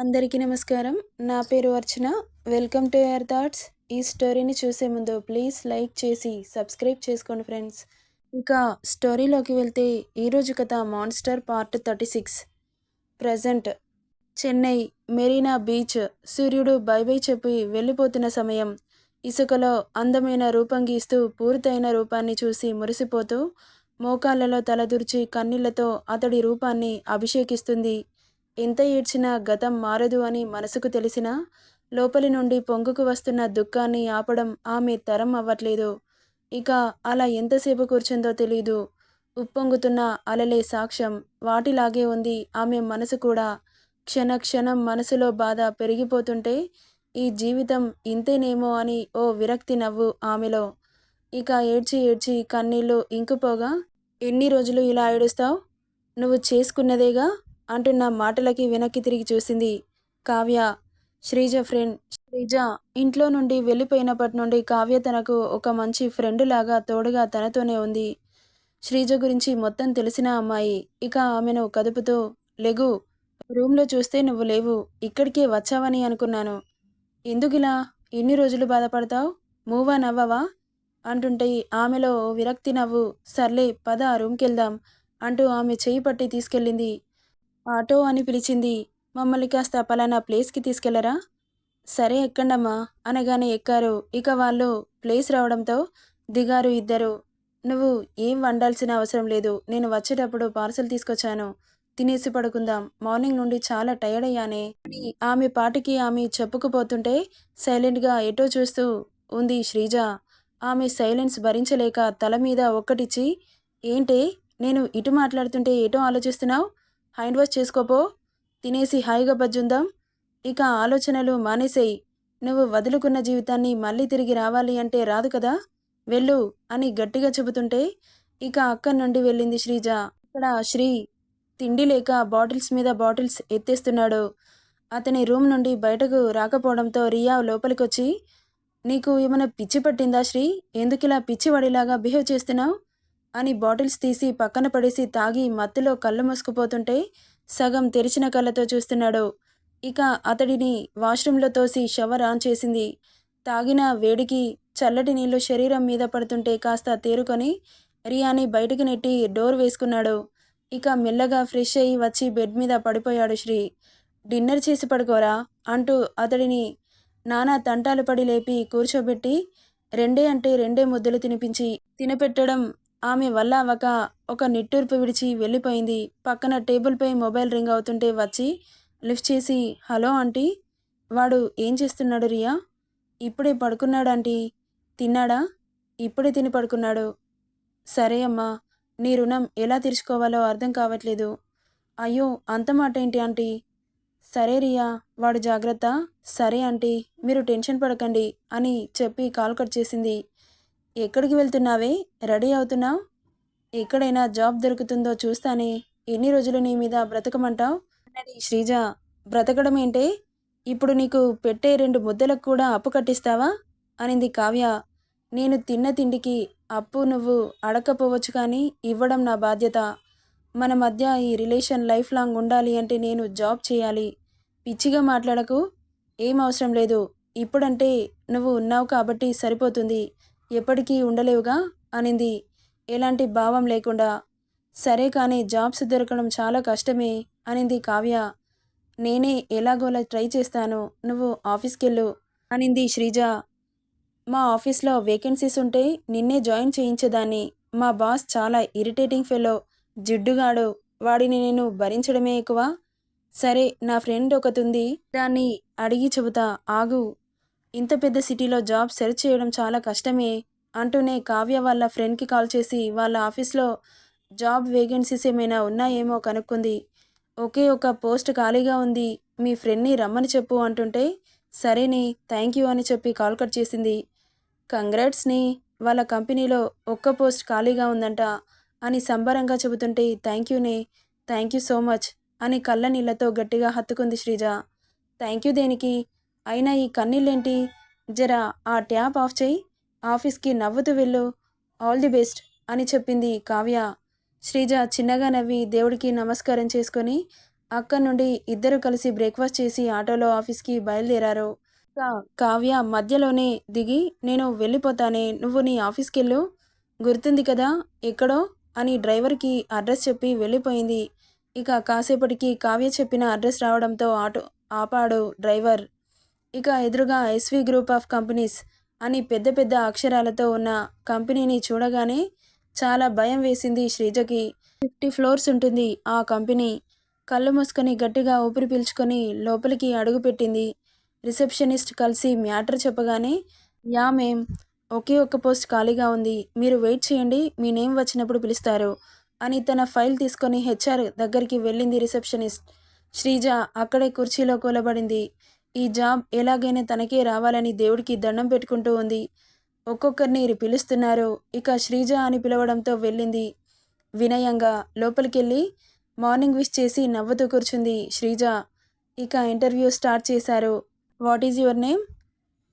అందరికీ నమస్కారం. నా పేరు Archana. Welcome to air thoughts. ఈ స్టోరీని చూసే ముందు ప్లీజ్ లైక్ చేసి సబ్స్క్రైబ్ చేసుకోండి ఫ్రెండ్స్. ఇంకా స్టోరీలోకి వెళ్తే ఈరోజు కథ monster part thirty six. Present Chennai Marina beach సూర్యుడు బై బై చెప్పి వెళ్ళిపోతున్న సమయం. ఇసుకలో అందమైన రూపం గీస్తూ పూర్తయిన రూపాన్ని చూసి మురిసిపోతూ మోకాళ్ళలో తలదూర్చి కన్నీళ్ళతో అతడి రూపాన్ని అభిషేకిస్తుంది ఎంత ఏడ్చినా గతం మారదు అని మనసుకు తెలిసినా లోపలి నుండి పొంగుకు వస్తున్న దుఃఖాన్ని ఆపడం ఆమె తరం అవ్వట్లేదు. ఇక అలా ఎంతసేపు కూర్చుందో తెలీదు. ఉప్పొంగుతున్న అలలే సాక్ష్యం. వాటిలాగే ఉంది ఆమె మనసు కూడా. క్షణ క్షణం మనసులో బాధ పెరిగిపోతుంటే ఈ జీవితం ఇంతేనేమో అని ఓ విరక్తి నవ్వు ఆమెలో. ఇక ఏడ్చి ఏడ్చి కన్నీళ్ళు ఇంకుపోగా ఎన్ని రోజులు ఇలా ఏడుస్తావు? నువ్వు చేసుకున్నదేగా? అంటున్న మాటలకి వెనక్కి తిరిగి చూసింది కావ్య. శ్రీజ ఫ్రెండ్. శ్రీజ ఇంట్లో నుండి వెళ్ళిపోయినప్పటి నుండి కావ్య తనకు ఒక మంచి ఫ్రెండ్ లాగా తోడుగా తనతోనే ఉంది. శ్రీజ గురించి మొత్తం తెలిసిన అమ్మాయి. ఇక ఆమెను కదుపుతూ లెగు రూమ్లో చూస్తే నువ్వు లేవు. ఇక్కడికే వచ్చావని అనుకున్నాను. ఎందుకిలా ఎన్ని రోజులు బాధపడతావు? మూవ్ నవ్వవా? అవ్వవా అంటుంటే ఆమెలో విరక్తి నవ్వు. సర్లే పద రూమ్కి వెళ్దాం అంటూ ఆమె చేయి పట్టి తీసుకెళ్ళింది. ఆటో అని పిలిచింది. మమ్మల్ని కాస్త పలానా ప్లేస్కి తీసుకెళ్ళరా? సరే ఎక్కండమ్మా అనగానే ఎక్కారు. ఇక వాళ్ళు ప్లేస్ రావడంతో దిగారు ఇద్దరు. నువ్వు ఏం వండాల్సిన అవసరం లేదు. నేను వచ్చేటప్పుడు పార్సల్ తీసుకొచ్చాను. తినేసి పడుకుందాం. మార్నింగ్ నుండి చాలా టైర్డ్ అయ్యానే. ఆమె పాటికి ఆమె చెప్పుకుపోతుంటే సైలెంట్గా ఎటో చూస్తూ ఉంది శ్రీజ. ఆమె సైలెన్స్ భరించలేక తల మీద ఒక్కటిచ్చి ఏంటి? నేను ఇటు మాట్లాడుతుంటే ఏటో ఆలోచిస్తున్నావు? హ్యాండ్ వాష్ చేసుకోపో. తినేసి హాయిగా బజ్జుందాం. ఇక ఆలోచనలు మానేసేయి. నువ్వు వదులుకున్న జీవితాన్ని మళ్ళీ తిరిగి రావాలి అంటే రాదు కదా? వెళ్ళు అని గట్టిగా చెబుతుంటే ఇక అక్కడి నుండి వెళ్ళింది శ్రీజ. ఇక్కడ శ్రీ తిండి లేక బాటిల్స్ మీద బాటిల్స్ ఎత్తేస్తున్నాడు. అతని రూమ్ నుండి బయటకు రాకపోవడంతో రియా లోపలికొచ్చి నీకు ఏమైనా పిచ్చి పట్టిందా శ్రీ? ఎందుకు ఇలా పిచ్చి పిచ్చివాడిలాగా బిహేవ్ చేస్తున్నావు? అని బాటిల్స్ తీసి పక్కన పడేసి తాగి మత్తులో కళ్ళు మూసుకుపోతుంటే సగం తెరిచిన కళ్ళతో చూస్తున్నాడు. ఇక అతడిని వాష్రూంలో తోసి షవర్ ఆన్ చేసింది. తాగిన వేడికి చల్లటి నీళ్ళు శరీరం మీద పడుతుంటే కాస్త తేరుకొని రియాని బయటకు నెట్టి డోర్ వేసుకున్నాడు. ఇక మెల్లగా ఫ్రెష్ అయ్యి వచ్చి బెడ్ మీద పడిపోయాడు శ్రీ. డిన్నర్ చేసి పడుకోరా? అంటూ అతడిని నానా తంటాలు పడి లేపి కూర్చోబెట్టి రెండే అంటే రెండే ముద్దలు తినిపించి తినపెట్టడం ఆమె వల్ల ఒక ఒక నిట్టూర్పు విడిచి వెళ్ళిపోయింది. పక్కన టేబుల్పై మొబైల్ రింగ్ అవుతుంటే వచ్చి లిఫ్ట్ చేసి హలో ఆంటీ వాడు ఏం చేస్తున్నాడు రియా? ఇప్పుడే పడుకున్నాడు ఆంటీ. తిన్నాడా? ఇప్పుడే తిని పడుకున్నాడు. సరే అమ్మా నీ రుణం ఎలా తీర్చుకోవాలో అర్థం కావట్లేదు. అయ్యో అంత మాట ఏంటి ఆంటీ? సరే రియా వాడు జాగ్రత్త. సరే ఆంటీ మీరు టెన్షన్ పడకండి అని చెప్పి కాల్ కట్ చేసింది. ఎక్కడికి వెళ్తున్నావే? రెడీ అవుతున్నావు ఎక్కడైనా జాబ్ దొరుకుతుందో చూస్తానే. ఎన్ని రోజులు నీ మీద బ్రతకమంటావు? అన్నది శ్రీజ. బ్రతకడం ఏంటే? ఇప్పుడు నీకు పెట్టే రెండు ముద్దలకు కూడా అప్పు కట్టిస్తావా? అనింది కావ్య. నేను తిన్న తిండికి అప్పు నువ్వు అడకపోవచ్చు కానీ ఇవ్వడం నా బాధ్యత. మన మధ్య ఈ రిలేషన్ లైఫ్ లాంగ్ ఉండాలి అంటే నేను జాబ్ చేయాలి. పిచ్చిగా మాట్లాడకు. ఏం అవసరం లేదు. ఇప్పుడంటే నువ్వు ఉన్నావు కాబట్టి సరిపోతుంది. ఎప్పటికీ ఉండలేవుగా? అనింది. ఎలాంటి భావం లేకుండా సరే కానీ జాబ్స్ దొరకడం చాలా కష్టమే అనింది కావ్య. నేనే ఎలాగోలా ట్రై చేస్తాను నువ్వు ఆఫీస్కి వెళ్ళు అనింది శ్రీజ. మా ఆఫీస్లో వేకెన్సీస్ ఉంటే నిన్నే జాయిన్ చేయించేదాన్ని. మా బాస్ చాలా ఇరిటేటింగ్ ఫెలో జిడ్డుగాడు. వాడిని నేను భరించడమే ఎక్కువ. సరే నా ఫ్రెండ్ ఒకతుంది దాన్ని అడిగి చెబుతా ఆగు. ఇంత పెద్ద సిటీలో జాబ్ సెర్చ్ చేయడం చాలా కష్టమే అంటూనే కావ్య వాళ్ళ ఫ్రెండ్కి కాల్ చేసి వాళ్ళ ఆఫీస్లో జాబ్ వేకెన్సీస్ ఏమైనా ఉన్నాయేమో కనుక్కుంది. ఒకే ఒక పోస్ట్ ఖాళీగా ఉంది. మీ ఫ్రెండ్ని రమ్మని చెప్పు అంటుంటే సరేని థ్యాంక్ యూ అని చెప్పి కాల్ కట్ చేసింది. కంగ్రాట్స్ని వాళ్ళ కంపెనీలో ఒక్క పోస్ట్ ఖాళీగా ఉందంట అని సంబరంగా చెబుతుంటే థ్యాంక్ యూనే థ్యాంక్ యూ సో మచ్ అని కళ్ళ నీళ్ళతో గట్టిగా హత్తుకుంది శ్రీజ. థ్యాంక్ యూ దేనికి? అయినా ఈ కన్నీళ్ళేంటి? జరా ఆ ట్యాప్ ఆఫ్ చేయి. ఆఫీస్కి నవ్వుతూ వెళ్ళు. ఆల్ ది బెస్ట్ అని చెప్పింది కావ్య. శ్రీజ చిన్నగా నవ్వి దేవుడికి నమస్కారం చేసుకొని అక్కడి నుండి ఇద్దరు కలిసి బ్రేక్ఫాస్ట్ చేసి ఆటోలో ఆఫీస్కి బయలుదేరారు. కావ్య మధ్యలోనే దిగి నేను వెళ్ళిపోతానే. నువ్వు నీ ఆఫీస్కి వెళ్ళు గుర్తుంది కదా? ఎక్కడో? అని డ్రైవర్కి అడ్రస్ చెప్పి వెళ్ళిపోయింది. ఇక కాసేపటికి కావ్య చెప్పిన అడ్రస్ రావడంతో ఆటో ఆపాడు డ్రైవర్. ఇక ఎదురుగా ఎస్వి గ్రూప్ ఆఫ్ కంపెనీస్ అని పెద్ద పెద్ద అక్షరాలతో ఉన్న కంపెనీని చూడగానే చాలా భయం వేసింది శ్రీజకి. ఫిఫ్టీ ఫ్లోర్స్ ఉంటుంది ఆ కంపెనీ. కళ్ళు మూసుకొని గట్టిగా ఊపిరి పీల్చుకొని లోపలికి అడుగుపెట్టింది రిసెప్షనిస్ట్ కలిసి మ్యాటర్ చెప్పగానే యా మేం ఒకే ఒక్క పోస్ట్ ఖాళీగా ఉంది. మీరు వెయిట్ చేయండి మీ నేమ్ వచ్చినప్పుడు పిలుస్తారు అని తన ఫైల్ తీసుకొని హెచ్ఆర్ దగ్గరికి వెళ్ళింది రిసెప్షనిస్ట్. శ్రీజ అక్కడే కుర్చీలో కూలబడింది. ఈ జాబ్ ఎలాగైనా తనకే రావాలని దేవుడికి దండం పెట్టుకుంటూ ఉంది. ఒక్కొక్కరిని పిలుస్తున్నారు. ఇక శ్రీజ అని పిలవడంతో వెళ్ళింది. వినయంగా లోపలికెళ్ళి మార్నింగ్ విష్ చేసి నవ్వుతూ కూర్చుంది శ్రీజ. ఇక ఇంటర్వ్యూ స్టార్ట్ చేశారు. What is your name?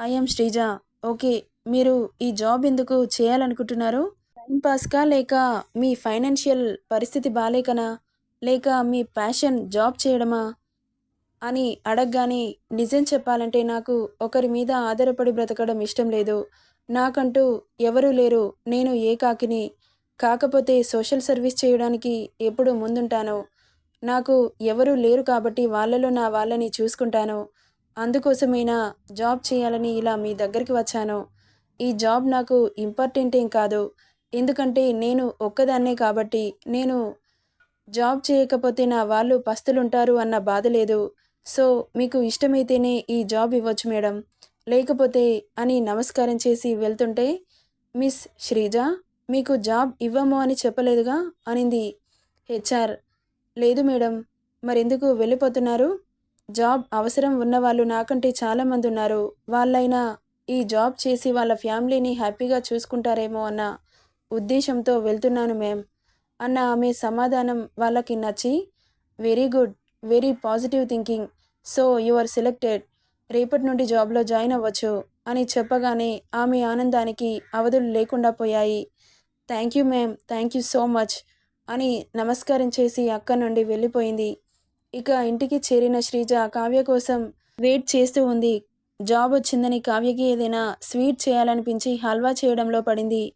I'm Sreeja. Okay మీరు ఈ జాబ్ ఎందుకు చేయాలనుకుంటున్నారు? టైం పాస్కా లేక మీ ఫైనాన్షియల్ పరిస్థితి బాలేకనా? లేక మీ ప్యాషన్ జాబ్ చేయడమా? అని అడగగానే నిజం చెప్పాలంటే నాకు ఒకరి మీద ఆధారపడి బ్రతకడం ఇష్టం లేదు. నాకంటూ ఎవరూ లేరు. నేను ఏకాకిని కాకపోతే సోషల్ సర్వీస్ చేయడానికి ఎప్పుడు ముందుంటాను. నాకు ఎవరూ లేరు కాబట్టి వాళ్ళలో నా వాళ్ళని చూసుకుంటాను. అందుకోసమైనా జాబ్ చేయాలని ఇలా మీ దగ్గరికి వచ్చాను. ఈ జాబ్ నాకు ఇంపార్టెంట్ ఏం కాదు. ఎందుకంటే నేను ఒక్కదాన్నే కాబట్టి నేను జాబ్ చేయకపోతే నా వాళ్ళు పస్తులుంటారు అన్న బాధ లేదు. సో మీకు ఇష్టమైతేనే ఈ జాబ్ ఇవ్వచ్చు మేడం. లేకపోతే అని నమస్కారం చేసి వెళ్తుంటే మిస్ శ్రీజ మీకు జాబ్ ఇవ్వము అని చెప్పలేదుగా అనింది హెచ్ఆర్. లేదు మేడం మరెందుకు వెళ్ళిపోతున్నారు? జాబ్ అవసరం ఉన్నవాళ్ళు నాకంటే చాలామంది ఉన్నారు. వాళ్ళైనా ఈ జాబ్ చేసి వాళ్ళ ఫ్యామిలీని హ్యాపీగా చూసుకుంటారేమో అన్న ఉద్దేశంతో వెళ్తున్నాను మేం అన్న ఆమె సమాధానం వాళ్ళకి నచ్చి very good. Very positive thinking. So you are selected. రేపటి నుండి జాబ్లో జాయిన్ అవ్వచ్చు అని చెప్పగానే ఆమె ఆనందానికి అవధులు లేకుండా పోయాయి. Thank you ma'am thank you so much అని నమస్కారం చేసి అక్క నుండి వెళ్ళిపోయింది. ఇక ఇంటికి చేరిన శ్రీజ కావ్య కోసం వెయిట్ చేస్తూ ఉంది. జాబ్ వచ్చిందని కావ్యకి ఏదైనా స్వీట్ చేయాలనిపించి హల్వా చేయడంలో పడింది.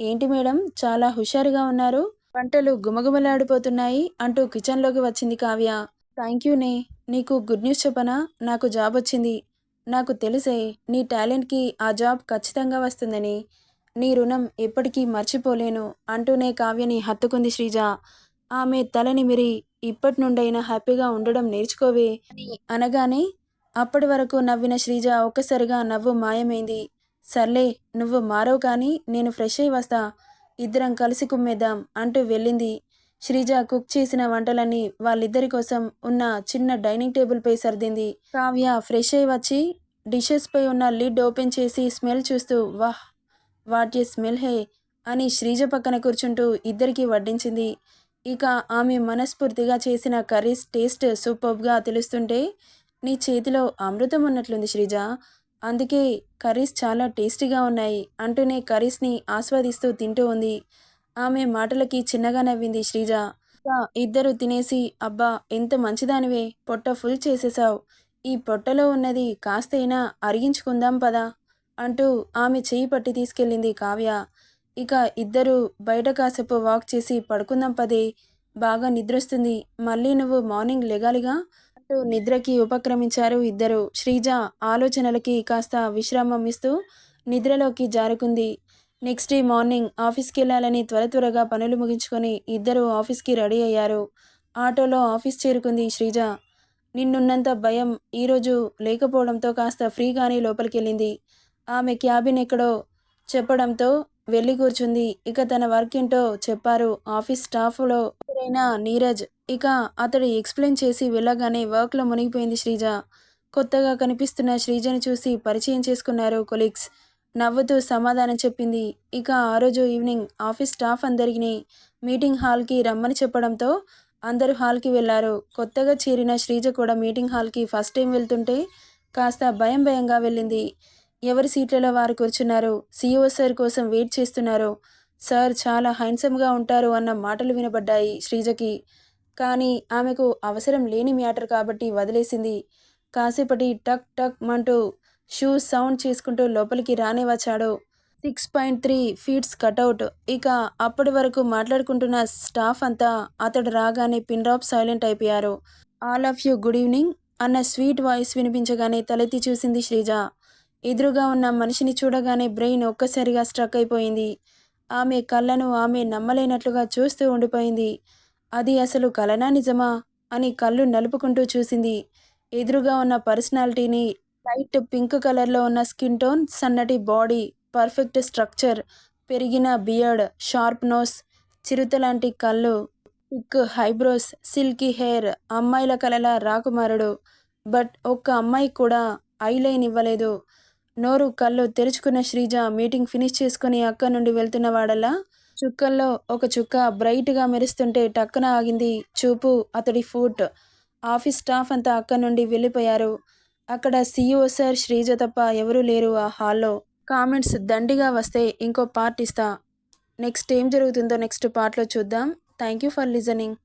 ఏంటి మేడం చాలా హుషారుగా ఉన్నారు? పంటలు గుమగుమలాడిపోతున్నాయి అంటూ కిచెన్లోకి వచ్చింది కావ్య. థ్యాంక్ యూ నే. నీకు గుడ్ న్యూస్ చెప్పనా? నాకు జాబ్ వచ్చింది. నాకు తెలిసే నీ టాలెంట్కి ఆ జాబ్ ఖచ్చితంగా వస్తుందని. నీ రుణం ఎప్పటికీ మర్చిపోలేను అంటూనే కావ్యని హత్తుకుంది శ్రీజ. ఆమె తలని మిరి ఇప్పటి నుండైనా హ్యాపీగా ఉండడం నేర్చుకోవే అని అనగానే అప్పటి వరకు నవ్విన శ్రీజ ఒక్కసారిగా నవ్వు మాయమైంది. సర్లే నువ్వు మారవు కానీ నేను ఫ్రెష్ అయి వస్తా. ఇద్దరం కలిసి కుమ్మేద్దాం అంటూ వెళ్ళింది. శ్రీజ కుక్ చేసిన వంటలన్నీ వాళ్ళిద్దరి కోసం ఉన్న చిన్న డైనింగ్ టేబుల్పై సర్దింది. కావ్య ఫ్రెష్ అయి వచ్చి డిషెస్పై ఉన్న లిడ్ ఓపెన్ చేసి స్మెల్ చూస్తూ వాహ్ వాట్ ఏ స్మెల్ హే! అని శ్రీజ పక్కన కూర్చుంటూ ఇద్దరికి వడ్డించింది. ఇక ఆమె మనస్ఫూర్తిగా చేసిన కర్రీస్ టేస్ట్ సూపర్గా తెలుస్తుంటే నీ చేతిలో అమృతం ఉన్నట్లుంది శ్రీజ. అందుకే కర్రీస్ చాలా టేస్టీగా ఉన్నాయి అంటూనే కర్రీస్ని ఆస్వాదిస్తూ తింటూ ఉంది. ఆమె మాటలకి చిన్నగా నవ్వింది శ్రీజ. ఇద్దరు తినేసి అబ్బా ఎంత మంచిదానివే పొట్ట ఫుల్ చేసేసావు. ఈ పొట్టలో ఉన్నది కాస్తైనా అరిగించుకుందాం పదా అంటూ ఆమె చేయి పట్టి తీసుకెళ్ళింది కావ్య. ఇక ఇద్దరు బయట కాసేపు వాక్ చేసి పడుకుందాం పదే. బాగా నిద్రొస్తుంది. మళ్ళీ నువ్వు మార్నింగ్ లెగాలిగా? నిద్రకి ఉపక్రమించారు ఇద్దరు. శ్రీజ ఆలోచనలకి కాస్త విశ్రామం ఇస్తూ నిద్రలోకి జారుకుంది. నెక్స్ట్ డే మార్నింగ్ ఆఫీస్కి వెళ్ళాలని త్వర త్వరగా పనులు ముగించుకొని ఇద్దరు ఆఫీస్కి రెడీ అయ్యారు. ఆటోలో ఆఫీస్ చేరుకుంది శ్రీజ. నిన్నున్నంత భయం ఈరోజు లేకపోవడంతో కాస్త ఫ్రీగానే లోపలికి వెళ్ళింది ఆమె క్యాబిన్ ఎక్కడో చెప్పడంతో వెళ్ళి కూర్చుంది. ఇక తన వర్క్ ఏంటో చెప్పారు ఆఫీస్ స్టాఫ్లో ఎవరైనా నీరజ్. ఇక అతడు ఎక్స్ప్లెయిన్ చేసి వెళ్ళగానే వర్క్లో మునిగిపోయింది శ్రీజ. కొత్తగా కనిపిస్తున్న శ్రీజని చూసి పరిచయం చేసుకున్నారు కొలీగ్స్. నవ్వుతూ సమాధానం చెప్పింది. ఇక ఆ రోజు ఈవినింగ్ ఆఫీస్ స్టాఫ్ అందరికీ మీటింగ్ హాల్కి రమ్మని చెప్పడంతో అందరూ హాల్కి వెళ్ళారు కొత్తగా చేరిన శ్రీజ కూడా మీటింగ్ హాల్కి ఫస్ట్ టైం వెళ్తుంటే కాస్త భయం భయంగా వెళ్ళింది. ఎవరి సీట్లలో వారు కూర్చున్నారు? సీఈఓ సార్ కోసం వెయిట్ చేస్తున్నారు. సార్ చాలా హ్యాండ్సమ్గా ఉంటారు అన్న మాటలు వినబడ్డాయి శ్రీజకి. కానీ ఆమెకు అవసరం లేని మ్యాటర్ కాబట్టి వదిలేసింది. కాసేపటి టక్ టక్ మంటూ షూస్ సౌండ్ చేసుకుంటూ లోపలికి రానే వచ్చాడు. Six point three feets cutout ఇక అప్పటి వరకు మాట్లాడుకుంటున్న స్టాఫ్ అంతా అతడు రాగానే పిన్ డ్రాప్ సైలెంట్ అయిపోయారు. All of you good evening అన్న స్వీట్ వాయిస్ వినిపించగానే తలెత్తి చూసింది శ్రీజ. ఎదురుగా ఉన్న మనిషిని చూడగానే బ్రెయిన్ ఒక్కసారిగా స్ట్రక్ అయిపోయింది. ఆమె కళ్ళను ఆమె నమ్మలేనట్లుగా చూస్తూ ఉండిపోయింది. అది అసలు కలనా నిజమా? అని కళ్ళు నలుపుకుంటూ చూసింది. ఎదురుగా ఉన్న పర్సనాలిటీని లైట్ పింక్ కలర్లో ఉన్న స్కిన్ టోన్ సన్నటి బాడీ పర్ఫెక్ట్ స్ట్రక్చర్ పెరిగిన బియర్డ్ షార్ప్ నోస్ చిరుత లాంటి కళ్ళు థిక్ హైబ్రోస్ సిల్కీ హెయిర్ అమ్మాయిల కలల రాకుమారుడు. బట్ ఒక్క అమ్మాయి కూడా ఐలైన్ ఇవ్వలేదు. నోరు కళ్ళు తెరుచుకున్న శ్రీజ మీటింగ్ ఫినిష్ చేసుకుని అక్క నుండి వెళ్తున్న వాడలా చుక్కల్లో ఒక చుక్క బ్రైట్గా మెరుస్తుంటే టక్కున ఆగింది చూపు అతడి ఫూట్. ఆఫీస్ స్టాఫ్ అంతా అక్కడి నుండి వెళ్ళిపోయారు. అక్కడ సీఈఓ సార్ శ్రీజ తప్ప ఎవరూ లేరు ఆ హాల్లో. కామెంట్స్ దండిగా వస్తే ఇంకో పార్ట్ ఇస్తా. నెక్స్ట్ ఏం జరుగుతుందో నెక్స్ట్ పార్ట్లో చూద్దాం. Thank you for listening.